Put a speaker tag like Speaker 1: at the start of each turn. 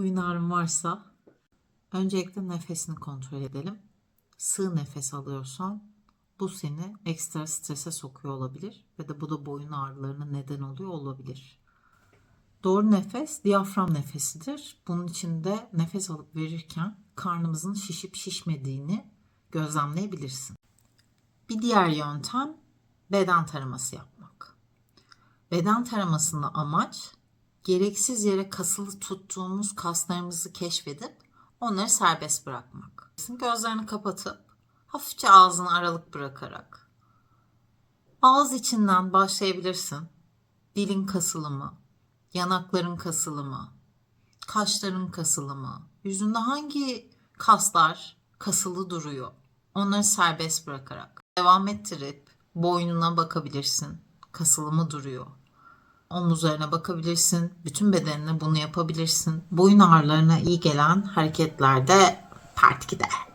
Speaker 1: boyun ağrın varsa öncelikle nefesini kontrol edelim. Sığ nefes alıyorsan bu seni ekstra strese sokuyor olabilir ve de bu da boyun ağrılarına neden oluyor olabilir. Doğru nefes diyafram nefesidir. Bunun için de nefes alıp verirken karnımızın şişip şişmediğini gözlemleyebilirsin. Bir diğer yöntem beden taraması yapmak. Beden taramasında amaç gereksiz yere kasılı tuttuğumuz kaslarımızı keşfedip onları serbest bırakmak. Gözlerini kapatıp hafifçe ağzını aralık bırakarak ağız içinden başlayabilirsin. Dilin kasılı mı? Yanakların kasılı mı? Kaşların kasılı mı? Yüzünde hangi kaslar kasılı duruyor? Onları serbest bırakarak devam ettirip boynuna bakabilirsin. Kasılı mı duruyor? Omuzlarına bakabilirsin. Bütün bedenine bunu yapabilirsin. Boyun ağrılarına iyi gelen hareketlerde part gider.